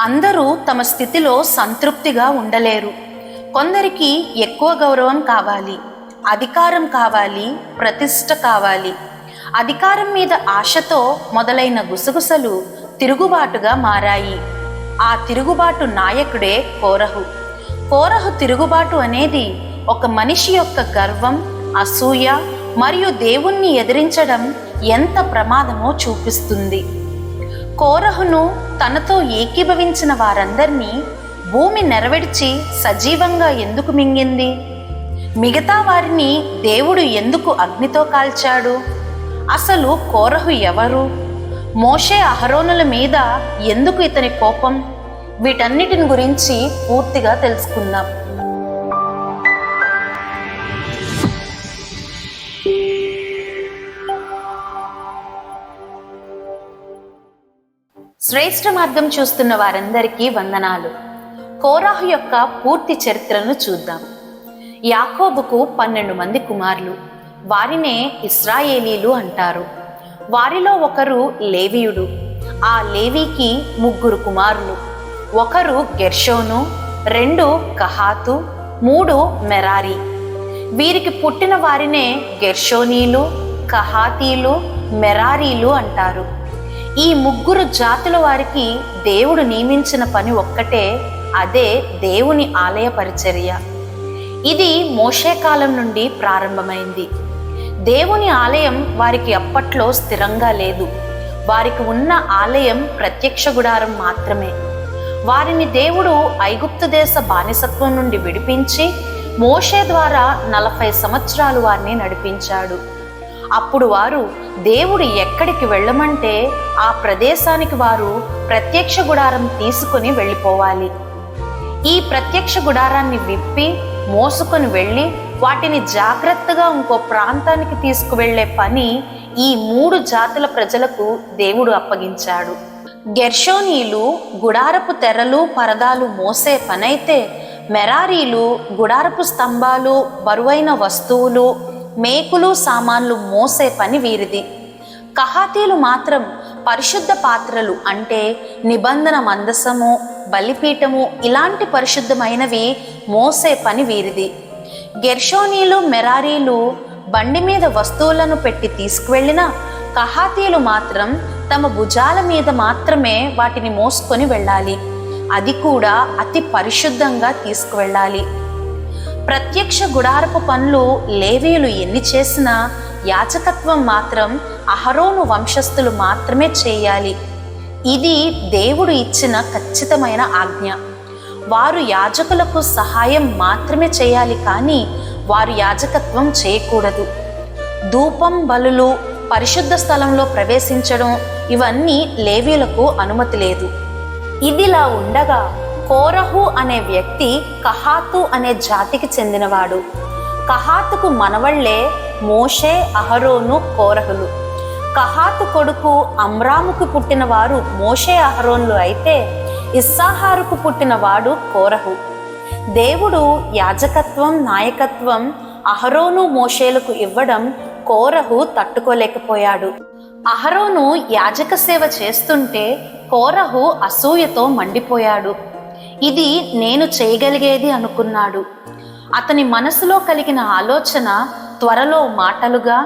అందరూ తమ స్థితిలో సంతృప్తిగా ఉండలేరు. కొందరికి ఎక్కువ గౌరవం కావాలి అధికారం కావాలి ప్రతిష్ట కావాలి. అధికారం మీద ఆశతో మొదలైన గుసగుసలు తిరుగుబాటుగా మారాయి. ఆ తిరుగుబాటు నాయకుడే కోరహు. కోరహు తిరుగుబాటు అనేది ఒక మనిషి యొక్క గర్వం అసూయ మరియు దేవుణ్ణి ఎదిరించడం ఎంత ప్రమాదమో చూపిస్తుంది. కోరహును తనతో ఏకీభవించిన వారందరినీ భూమి నెరవేర్చి సజీవంగా ఎందుకు మింగింది? మిగతా వారిని దేవుడు ఎందుకు అగ్నితో కాల్చాడు? అసలు కోరహు ఎవరు? మోషే అహరోనుల మీద ఎందుకు ఇతని కోపం? వీటన్నిటిని గురించి పూర్తిగా తెలుసుకుందాం. శ్రేష్ఠ మార్గం చూస్తున్న వారందరికీ వందనాలు. కోరాహు యొక్క పూర్తి చరిత్రను చూద్దాం. యాకోబుకు పన్నెండు మంది కుమారులు. వారినే ఇస్రాయేలీలు అంటారు. వారిలో ఒకరు లేవీయుడు. ఆ లేవీకి ముగ్గురు కుమారులు. ఒకరు గెర్షోను రెండు కహాతు మూడు మెరారి. వీరికి పుట్టిన వారినే గెర్షోనీలు కహాతీలు మెరారీలు అంటారు. ఈ ముగ్గురు జాతుల వారికి దేవుడు నియమించిన పని ఒక్కటే అదే దేవుని ఆలయ పరిచర్య. ఇది మోషే కాలం నుండి ప్రారంభమైంది. దేవుని ఆలయం వారికి అప్పట్లో స్థిరంగా లేదు. వారికి ఉన్న ఆలయం ప్రత్యక్ష గుడారం మాత్రమే. వారిని దేవుడు ఐగుప్తు దేశ బానిసత్వం నుండి విడిపించి మోషే ద్వారా నలభై సంవత్సరాలు వారిని నడిపించాడు. అప్పుడు వారు దేవుడు ఎక్కడికి వెళ్ళమంటే ఆ ప్రదేశానికి వారు ప్రత్యక్ష గుడారం తీసుకుని వెళ్ళిపోవాలి. ఈ ప్రత్యక్ష గుడారాన్ని విప్పి మోసుకొని వెళ్ళి వాటిని జాగ్రత్తగా ఇంకో ప్రాంతానికి తీసుకువెళ్ళే పని ఈ మూడు జాతుల ప్రజలకు దేవుడు అప్పగించాడు. గెర్షోనీలు గుడారపు తెరలు పరదాలు మోసే పనైతే మెరారీలు గుడారపు స్తంభాలు బరువైన వస్తువులు మేకులు సామాన్లు మోసే పని వీరిది. కహాతీలు మాత్రం పరిశుద్ధ పాత్రలు అంటే నిబంధన మందసము బలిపీఠము ఇలాంటి పరిశుద్ధమైనవి మోసే పని వీరిది. గెర్షోనీలు మెరారీలు బండి మీద వస్తువులను పెట్టి తీసుకువెళ్ళిన కహాతీలు మాత్రం తమ భుజాల మీద మాత్రమే వాటిని మోసుకొని వెళ్ళాలి. అది కూడా అతి పరిశుద్ధంగా తీసుకువెళ్ళాలి. ప్రత్యక్ష గుడారపు పనులు లేవీలు ఎన్ని చేసినా యాచకత్వం మాత్రం అహరోను వంశస్థులు మాత్రమే చేయాలి. ఇది దేవుడు ఇచ్చిన ఖచ్చితమైన ఆజ్ఞ. వారు యాజకులకు సహాయం మాత్రమే చేయాలి కానీ వారు యాజకత్వం చేయకూడదు. ధూపం బలులు పరిశుద్ధ స్థలంలో ప్రవేశించడం ఇవన్నీ లేవీలకు అనుమతి లేదు. ఇదిలా ఉండగా కోరహు అనే వ్యక్తి కహాతు అనే జాతికి చెందినవాడు. కహాతుకు మనవళ్ళే మోషే అహరోను కోరహులు. కహాతు కొడుకు అమ్రాముకు పుట్టినవారు మోషే అహరోన్లు అయితే ఇస్సాహారుకు పుట్టినవాడు కోరహు. దేవుడు యాజకత్వం నాయకత్వం అహరోను మోషేలకు ఇవ్వడం కోరహు తట్టుకోలేకపోయాడు. అహరోను యాజక సేవ చేస్తుంటే కోరహు అసూయతో మండిపోయాడు. ఇది నేను చేయగలిగేది అనుకున్నాడు. అతని మనసులో కలిగిన ఆలోచన త్వరలో మాటలుగా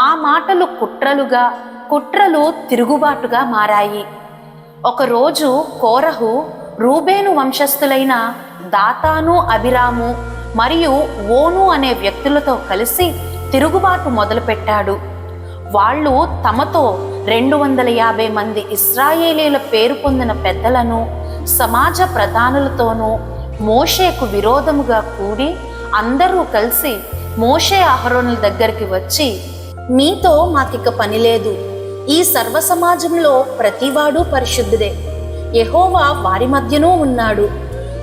ఆ మాటలు కుట్రలుగా కుట్రలు తిరుగుబాటుగా మారాయి. ఒకరోజు కోరహు రూబేను వంశస్థులైన దాతాను అభిరాము మరియు ఓను అనే వ్యక్తులతో కలిసి తిరుగుబాటు మొదలుపెట్టాడు. వాళ్ళు తమతో రెండు వందల యాభై మంది ఇస్రాయేలీల పేరు పొందిన పెద్దలను సమాజ ప్రధానులతోనూ మోషేకు విరోధముగా కూడి అందరూ కలిసి మోషే అహరోనుల దగ్గరికి వచ్చి మీతో మాకిక పని లేదు. ఈ సర్వ సమాజంలో ప్రతివాడు పరిశుద్ధుడే. యహోవా వారి మధ్యనూ ఉన్నాడు.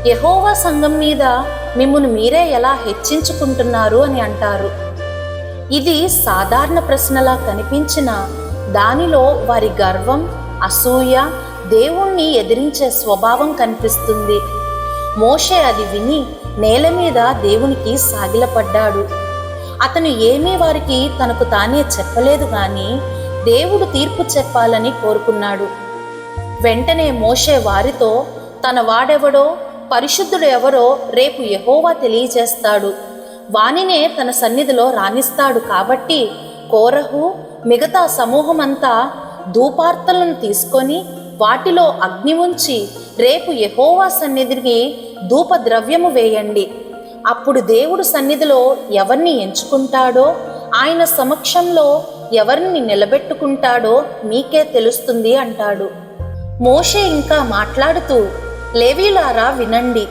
యహోవా సంఘం మీద మిమ్మల్ని మీరే ఎలా హెచ్చించుకుంటున్నారు? అని అంటారు. ఇది సాధారణ ప్రశ్నలా కనిపించిన దానిలో వారి గర్వం అసూయ దేవుణ్ణి ఎదిరించే స్వభావం కనిపిస్తుంది. మోషే అది విని నేల మీద దేవునికి సాగిలపడ్డాడు. అతను ఏమీ వారికి తనకు తానే చెప్పలేదు కానీ దేవుడు తీర్పు చెప్పాలని కోరుకున్నాడు. వెంటనే మోషే వారితో తన వాడెవడో పరిశుద్ధుడు ఎవరో రేపు యహోవా తెలియజేస్తాడు. వానినే తన సన్నిధిలో రాణిస్తాడు కాబట్టి కోరహు మిగతా సమూహమంతా ధూపార్తలను తీసుకొని వాటిలో అగ్ని ఉంచి రేపు యహోవా సన్నిధికి ధూపద్రవ్యము వేయండి. అప్పుడు దేవుడు సన్నిధిలో ఎవరిని ఎంచుకుంటాడో ఆయన సమక్షంలో ఎవరిని నిలబెట్టుకుంటాడో మీకే తెలుస్తుంది అంటాడు. మోషే ఇంకా మాట్లాడుతూ లేవీలారా వినండి.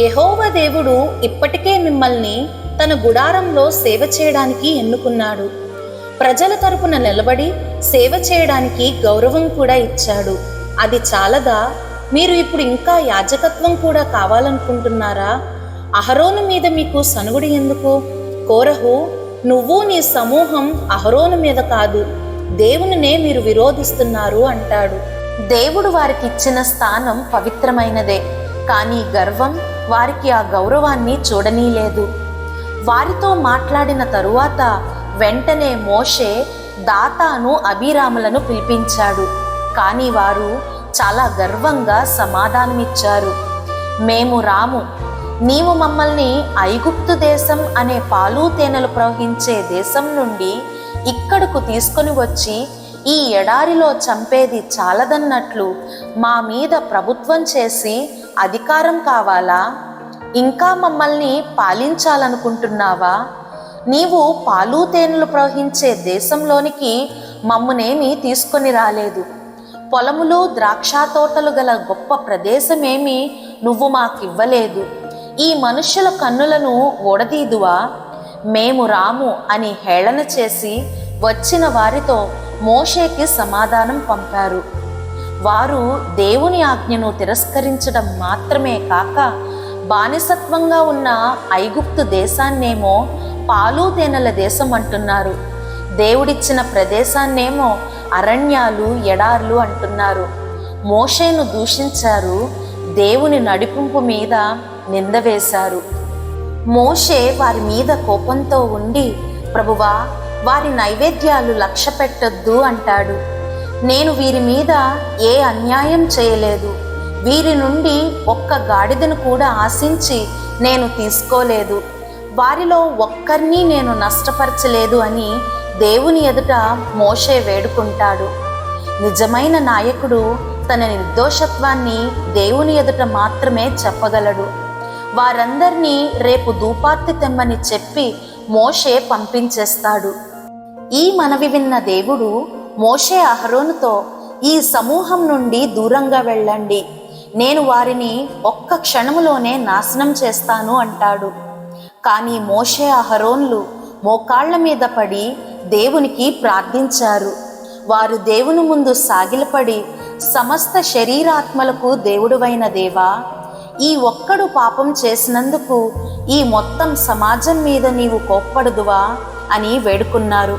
యహోవ దేవుడు ఇప్పటికే మిమ్మల్ని తన గుడారంలో సేవ చేయడానికి ఎన్నుకున్నాడు. ప్రజల తరపున నిలబడి సేవ చేయడానికి గౌరవం కూడా ఇచ్చాడు. అది చాలదా? మీరు ఇప్పుడు ఇంకా యాజకత్వం కూడా కావాలనుకుంటున్నారా? అహరోను మీద మీకు సనుగుడి ఎందుకు? కోరహు నువ్వు నీ సమూహం అహరోను మీద కాదు దేవునినే మీరు విరోధిస్తున్నారు అంటాడు. దేవుడు వారికి ఇచ్చిన స్థానం పవిత్రమైనదే కానీ గర్వం వారికి ఆ గౌరవాన్ని చూడనీలేదు వారితో మాట్లాడిన తరువాత వెంటనే మోషే దాతాను అభిరాములను పిలిపించాడు. కానీ వారు చాలా గర్వంగా సమాధానమిచ్చారు. మేము రాము. నీవు మమ్మల్ని ఐగుప్తు దేశం అనే పాలు తేనెలు ప్రవహించే దేశం నుండి ఇక్కడకు తీసుకొని వచ్చి ఈ ఎడారిలో చంపేది చాలదన్నట్లు మా మీద ప్రభుత్వం చేసి అధికారం కావాలా? ఇంకా మమ్మల్ని పాలించాలనుకుంటున్నావా? నీవు పాలు తేనెలు ప్రవహించే దేశంలోనికి మమ్మనేమి తీసుకొని రాలేదు. పొలములు ద్రాక్ష తోటలు గల గొప్ప ప్రదేశమేమి నువ్వు మాకివ్వలేదు. ఈ మనుష్యుల కన్నులను ఓడదీదువా? మేము రాము అని హేళన చేసి వచ్చిన వారితో మోషేకి సమాధానం పంపారు. వారు దేవుని ఆజ్ఞను తిరస్కరించడం మాత్రమే కాక బానిసత్వంగా ఉన్న ఐగుప్తు దేశాన్నేమో పాలు తేనెల దేశం అంటున్నారు దేవుడిచ్చిన ప్రదేశాన్నేమో అరణ్యాలు ఎడార్లు అంటున్నారు. మోషేను దూషించారు. దేవుని నడిపింపు మీద నింద వేశారు. మోషే వారి మీద కోపంతో ఉండి ప్రభువా వారి నైవేద్యాలు లక్ష్య పెట్టొద్దు అంటాడు. నేను వీరి మీద ఏ అన్యాయం చేయలేదు. వీరి నుండి ఒక్క గాడిదను కూడా ఆశించి నేను తీసుకోలేదు. వారిలో ఒక్కరిని నేను నష్టపరచలేదు అని దేవుని ఎదుట మోషే వేడుకుంటాడు. నిజమైన నాయకుడు తన నిర్దోషత్వాన్ని దేవుని ఎదుట మాత్రమే చెప్పగలడు. వారందరినీ రేపు దూపార్తి తెమ్మని చెప్పి మోషే పంపించేస్తాడు. ఈ మనవి విన్న దేవుడు మోషే అహరోనుతో ఈ సమూహం నుండి దూరంగా వెళ్ళండి. నేను వారిని ఒక్క క్షణములోనే నాశనం చేస్తాను అంటాడు. కానీ మోషే అహరోన్లు మోకాళ్ళ మీద పడి దేవునికి ప్రార్థించారు. వారు దేవుని ముందు సాగిలపడి సమస్త శరీరాత్మలకు దేవుడువైన దేవా ఈ ఒక్కడు పాపం చేసినందుకు ఈ మొత్తం సమాజం మీద నీవు కోప్పడుదువా అని వేడుకున్నారు.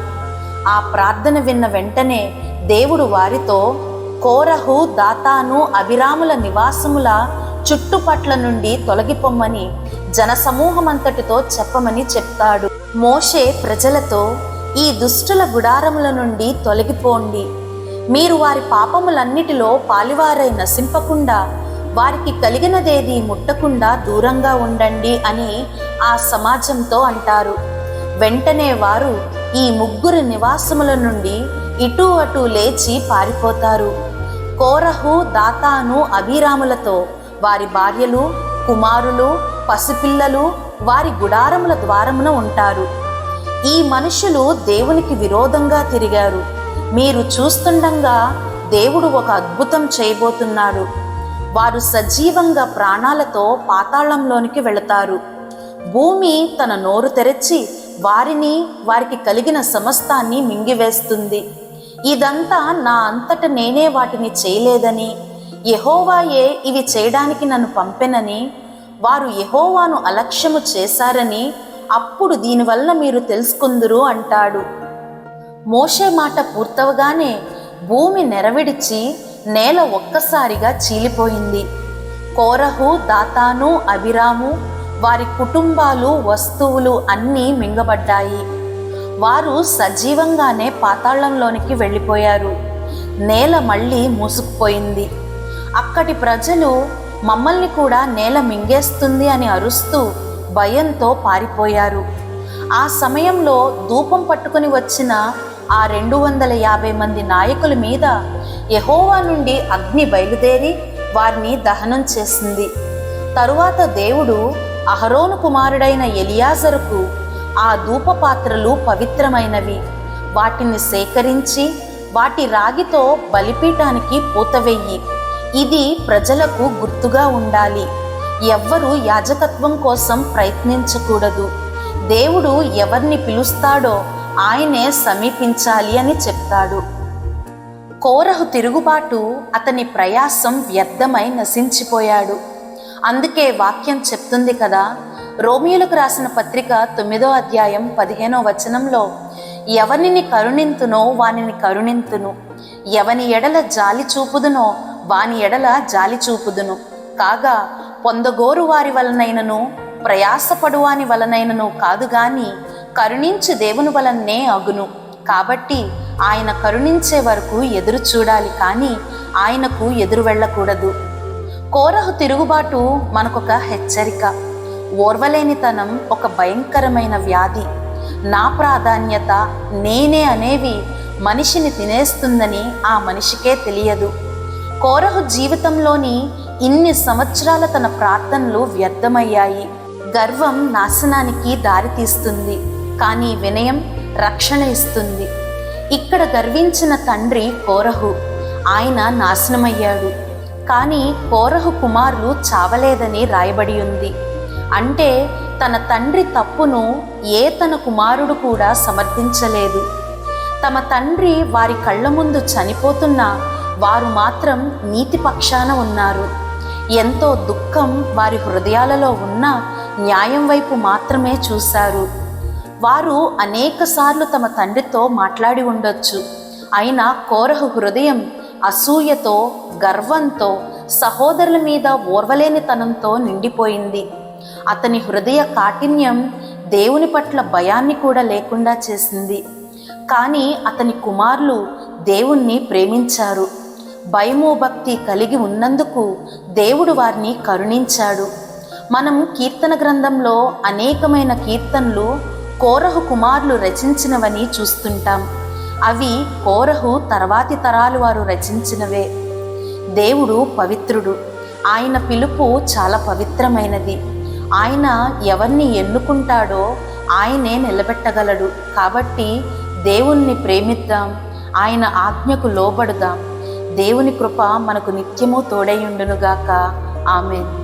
ఆ ప్రార్థన విన్న వెంటనే దేవుడు వారితో కోరహు దాతాను అభిరాముల నివాసముల చుట్టుపట్ల నుండి తొలగిపోమ్మని జనసమూహమంతటితో చెప్పమని చెప్తాడు. మోషే ప్రజలతో ఈ దుష్టుల గుడారముల నుండి తొలగిపోండి. మీరు వారి పాపములన్నిటిలో పాలివారై నశింపకుండా వారికి కలిగినదేది ముట్టకుండా దూరంగా ఉండండి అని ఆ సమాజంతో అంటారు. వెంటనే వారు ఈ ముగ్గురు నివాసముల నుండి ఇటు అటు లేచి పారిపోతారు. కోరహు దాతాను అభిరాములతో వారి భార్యలు కుమారులు పసిపిల్లలు వారి గుడారముల ద్వారమున ఉంటారు. ఈ మనుషులు దేవునికి విరోధంగా తిరిగారు. మీరు చూస్తుండగా దేవుడు ఒక అద్భుతం చేయబోతున్నాడు. వారు సజీవంగా ప్రాణాలతో పాతాళంలోనికి వెళతారు. భూమి తన నోరు తెరచి వారిని వారికి కలిగిన సమస్తాన్ని మింగివేస్తుంది. ఇదంతా నా అంతట నేనే వాటిని చేయలేదని యహోవాయే ఇవి చేయడానికి నన్ను పంపెనని వారు యహోవాను అలక్ష్యము చేశారని అప్పుడు దీనివల్ల మీరు తెలుసుకుందురు అంటాడు. మోషే మాట పూర్తవగానే భూమి నెరవిడిచి నేల ఒక్కసారిగా చీలిపోయింది. కోరహు దాతాను అభిరాము వారి కుటుంబాలు వస్తువులు అన్నీ మింగబడ్డాయి. వారు సజీవంగానే పాతాళంలోనికి వెళ్ళిపోయారు. నేల మళ్ళీ మూసుకుపోయింది. అక్కడి ప్రజలు మమ్మల్ని కూడా నేల మింగేస్తుంది అని అరుస్తూ భయంతో పారిపోయారు. ఆ సమయంలో ధూపం పట్టుకుని వచ్చిన ఆ రెండు వందల యాభై మంది నాయకుల మీద యహోవా నుండి అగ్ని బయలుదేరి వారిని దహనం చేసింది. తరువాత దేవుడు అహరోను కుమారుడైన ఎలియాజరుకు ఆ ధూప పాత్రలు పవిత్రమైనవి. వాటిని సేకరించి వాటి రాగితో బలిపీఠానికి పూతవెయ్యి ఇది ప్రజలకు గుర్తుగా ఉండాలి. ఎవ్వరూ యాజకత్వం కోసం ప్రయత్నించకూడదు. దేవుడు ఎవరిని పిలుస్తాడో ఆయనే సమీపించాలి అని చెప్తాడు. కోరహు తిరుగుబాటు అతని ప్రయాసం వ్యర్థమై నశించిపోయాడు. అందుకే వాక్యం చెప్తుంది కదా రోమియోలకు రాసిన పత్రిక తొమ్మిదో అధ్యాయం పదిహేనో వచనంలో ఎవనిని కరుణింతునో వానిని కరుణింతును. ఎవని ఎడల జాలి చూపుదునో వాని ఎడల జాలి చూపుదును. కాగా పొందగోరు వారి వలనైనను ప్రయాసపడువాని వలనైనను కాదు గాని కరుణించు దేవుని వలననే అగును. కాబట్టి ఆయన కరుణించే వరకు ఎదురు చూడాలి కానీ ఆయనకు ఎదురు వెళ్ళకూడదు. కోరహు తిరుగుబాటు మనకొక హెచ్చరిక. ఓర్వలేనితనం ఒక భయంకరమైన వ్యాధి. నా ప్రాధాన్యత నేనే అనేవి మనిషిని తినేస్తుందని ఆ మనిషికే తెలియదు. కోరహు జీవితంలోని ఇన్ని సంవత్సరాల తన ప్రార్థనలు వ్యర్థమయ్యాయి. గర్వం నాశనానికి దారితీస్తుంది కానీ వినయం రక్షణ ఇస్తుంది. ఇక్కడ గర్వించిన తండ్రి కోరహు. ఆయన నాశనమయ్యాడు. కానీ కోరహు కుమారులు చావలేదని రాయబడి ఉంది. అంటే తన తండ్రి తప్పును ఏ తన కుమారుడు కూడా సమర్థించలేదు. తమ తండ్రి వారి కళ్ళ ముందు చనిపోతున్నా వారు మాత్రం నీతి పక్షాన ఉన్నారు. ఎంతో దుఃఖం వారి హృదయాలలో ఉన్న న్యాయం వైపు మాత్రమే చూశారు. వారు అనేకసార్లు తమ తండ్రితో మాట్లాడి ఉండొచ్చు. అయినా కోరహు హృదయం అసూయతో గర్వంతో సహోదరుల మీద ఓర్వలేనితనంతో నిండిపోయింది. అతని హృదయ కాఠిన్యం దేవుని పట్ల భయాన్ని కూడా లేకుండా చేసింది. కానీ అతని కుమారులు దేవుణ్ణి ప్రేమించారు. భయము భక్తి కలిగి ఉన్నందుకు దేవుడు వారిని కరుణించాడు. మనం కీర్తన గ్రంథంలో అనేకమైన కీర్తనలు కోరహు కుమారులు రచించినవని చూస్తుంటాం. అవి కోరహు తర్వాతి తరాలు వారు రచించినవే. దేవుడు పవిత్రుడు. ఆయన పిలుపు చాలా పవిత్రమైనది. ఆయన ఎవరిని ఎన్నుకుంటాడో ఆయనే నిలబెట్టగలడు. కాబట్టి దేవుణ్ణి ప్రేమిద్దాం. ఆయన ఆజ్ఞకు లోబడుదాం. దేవుని కృప మనకు నిత్యము తోడైయుండునుగాక ఆమెన్.